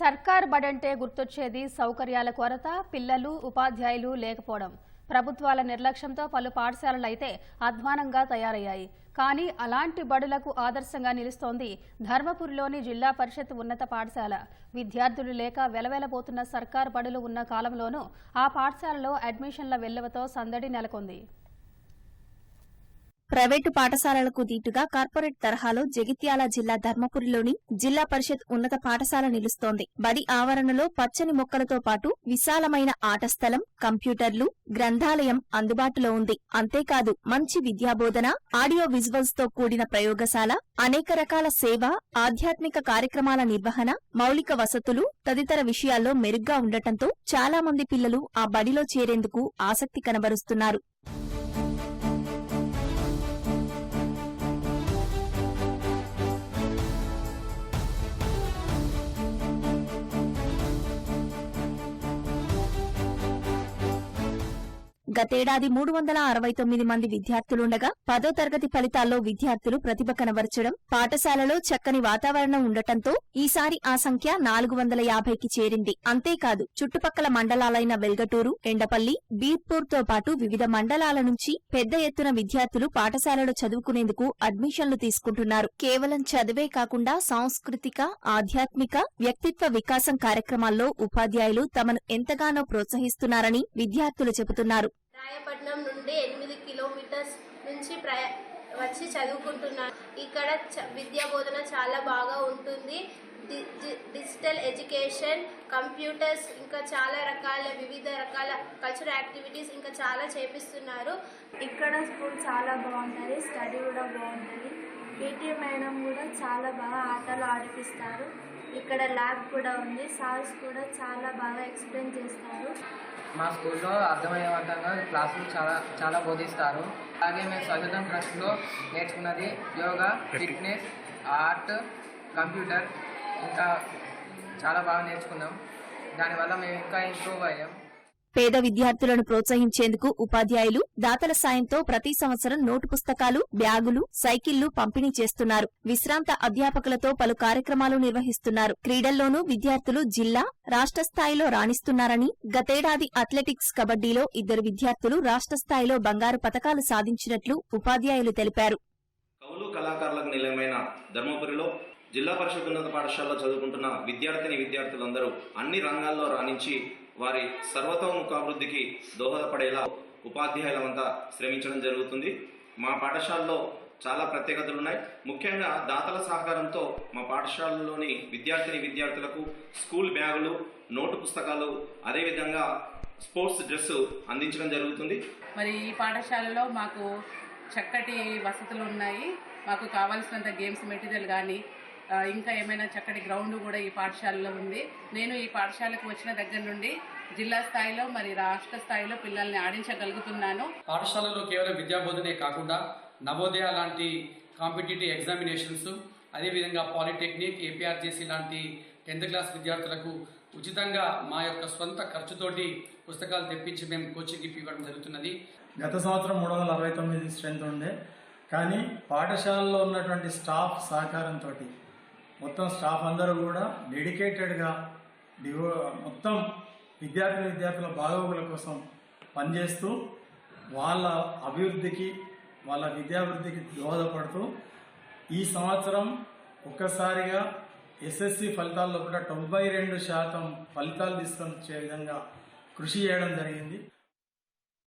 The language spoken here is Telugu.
సర్కార్ బడంటే గుర్తొచ్చేది సౌకర్యాల కొరత పిల్లలు ఉపాధ్యాయులు లేకపోవడం. ప్రభుత్వాల నిర్లక్ష్యంతో పలు పాఠశాలలైతే అధ్వానంగా తయారయ్యాయి. కానీ అలాంటి బడులకు ఆదర్శంగా నిలుస్తోంది ధర్మపురిలోని జిల్లా పరిషత్ ఉన్నత పాఠశాల. విద్యార్థులు లేక వెలవెలబోతున్న సర్కార్ బడులు ఉన్న కాలంలోనూ ఆ పాఠశాలలో అడ్మిషన్ల వెల్లువతో సందడి నెలకొంది. ప్రైవేటు పాఠశాలలకు దీటుగా కార్పొరేట్ తరహాలో జగిత్యాల జిల్లా ధర్మపురిలోని జిల్లా పరిషత్ ఉన్నత పాఠశాల నిలుస్తోంది. బడి ఆవరణలో పచ్చని మొక్కలతో పాటు విశాలమైన ఆట స్థలం కంప్యూటర్లు గ్రంథాలయం అందుబాటులో ఉంది. అంతేకాదు మంచి విద్యాబోధన ఆడియో విజువల్స్తో కూడిన ప్రయోగశాల అనేక రకాల సేవ ఆధ్యాత్మిక కార్యక్రమాల నిర్వహణ మౌలిక వసతులు తదితర విషయాల్లో మెరుగ్గా ఉండటంతో చాలా మంది పిల్లలు ఆ బడిలో చేరేందుకు ఆసక్తి కనబరుస్తున్నారు. గతేడాది మూడు వందల అరవై తొమ్మిది మంది విద్యార్థులుండగా పదో తరగతి ఫలితాల్లో విద్యార్థులు ప్రతిభ కనబరచడం పాఠశాలలో చక్కని వాతావరణం ఉండటంతో ఈసారి ఆ సంఖ్య నాలుగు వందల యాభైకి చేరింది. అంతేకాదు చుట్టుపక్కల మండలాలైన వెల్గటూరు ఎండపల్లి బీర్పూర్తో పాటు వివిధ మండలాల నుంచి పెద్ద ఎత్తున విద్యార్థులు పాఠశాలలో చదువుకునేందుకు అడ్మిషన్లు తీసుకుంటున్నారు. కేవలం చదివే కాకుండా సాంస్కృతిక ఆధ్యాత్మిక వ్యక్తిత్వ వికాసం కార్యక్రమాల్లో ఉపాధ్యాయులు తమను ఎంతగానో ప్రోత్సహిస్తున్నారని విద్యార్థులు చెబుతున్నారు. రాయపట్నం నుండి ఎనిమిది కిలోమీటర్స్ నుంచి ప్రయా వచ్చి చదువుకుంటున్నాను. ఇక్కడ చ- విద్యా బోధన చాలా బాగా ఉంటుంది. డి- డిజిటల్ ఎడ్యుకేషన్ కంప్యూటర్స్ ఇంకా చాలా రకాల వివిధ రకాల కల్చరల్ యాక్టివిటీస్ ఇంకా చాలా చేపిస్తున్నారు. ఇక్కడ స్కూల్ చాలా బాగుంటుంది. స్టడీ కూడా బాగుంటుంది. పీటీ మేడం కూడా చాలా బాగా ఆటలు ఆడిపిస్తారు. ఇక్కడ ల్యాబ్ కూడా ఉంది. సార్స్ కూడా చాలా బాగా ఎక్స్ప్లెయిన్ చేస్తారు. మా స్కూల్లో అర్థమయ్యే విధంగా క్లాసులు చాలా చాలా బోధిస్తారు. అలాగే మేము సజతం ట్రస్ట్లో నేర్చుకున్నది యోగా ఫిట్నెస్ ఆర్ట్ కంప్యూటర్. ఇంకా చాలా బాగా నేర్చుకున్నాం. దానివల్ల మేము ఇంకా ఇంప్రూవ్ అయ్యాం. పేద విద్యార్థులను ప్రోత్సహించేందుకు ఉపాధ్యాయులు దాతల సాయంతో ప్రతి సంవత్సరం నోటు పుస్తకాలు బ్యాగులు సైకిళ్ళు పంపిణీ చేస్తున్నారు. విశ్రాంత అధ్యాపకులతో పలు కార్యక్రమాలు నిర్వహిస్తున్నారు. క్రీడల్లోనూ విద్యార్థులు జిల్లా రాష్ట్ర స్థాయిలో రాణిస్తున్నారని గతేడాది అథ్లెటిక్స్ కబడ్డీలో ఇద్దరు విద్యార్థులు రాష్ట్ర స్థాయిలో బంగారు పతకాలు సాధించినట్లు ఉపాధ్యాయులు తెలిపారు. కవులు కళాకారులకు నిలయమైన ధర్మపురిలో జిల్లా పరిషత్ ఉన్నత పాఠశాలలో చదువుకుంటున్న విద్యార్థిని విద్యార్థులందరూ అన్ని రంగాల్లో రాణించి వారి సర్వతోముఖాభివృద్ధికి దోహదపడేలా ఉపాధ్యాయులమంతా శ్రమించడం జరుగుతుంది. మా పాఠశాలలో చాలా ప్రత్యేకతలు ఉన్నాయి ముఖ్యంగా దాతల సహకారంతో మా పాఠశాలలోని విద్యార్థిని విద్యార్థులకు స్కూల్ బ్యాగులు నోటు పుస్తకాలు అదేవిధంగా స్పోర్ట్స్ డ్రెస్ అందించడం జరుగుతుంది. మరి ఈ పాఠశాలలో మాకు చక్కటి వసతులు ఉన్నాయి మాకు కావాల్సినంత గేమ్స్ మెటీరియల్ కానీ ఇంకా ఏమైనా చక్కటి గ్రౌండ్ కూడా ఈ పాఠశాలలో ఉంది. నేను ఈ పాఠశాలకు వచ్చిన దగ్గర నుండి జిల్లా స్థాయిలో మరి రాష్ట్ర స్థాయిలో పిల్లల్ని ఆడించగలుగుతున్నాను. పాఠశాలలో కేవలం విద్యాబోధనే కాకుండా నవోదయ లాంటి కాంపిటేటివ్ ఎగ్జామినేషన్స్ అదేవిధంగా పాలిటెక్నిక్ ఏపీఆర్జేసీ లాంటి టెన్త్ క్లాస్ విద్యార్థులకు ఉచితంగా మా యొక్క సొంత ఖర్చుతోటి పుస్తకాలు తెప్పించి మేము కోచింగ్ ఇవ్వడం జరుగుతున్నది. గత సంవత్సరం మూడు వందల అరవై తొమ్మిది స్ట్రెంత్ ఉండే. కానీ పాఠశాలలో ఉన్నటువంటి స్టాఫ్ సహకారంతో మొత్తం స్టాఫ్ అందరూ కూడా డెడికేటెడ్గా డివో మొత్తం విద్యార్థి విద్యార్థుల బాగోగుల కోసం పనిచేస్తూ వాళ్ళ అభివృద్ధికి వాళ్ళ విద్యాభివృద్ధికి దోహదపడుతూ ఈ సంవత్సరం ఒక్కసారిగా ఎస్ఎస్సి ఫలితాల్లో కూడా తొంభై రెండు శాతం ఫలితాలు తీసుకొని వచ్చే విధంగా కృషి చేయడం జరిగింది.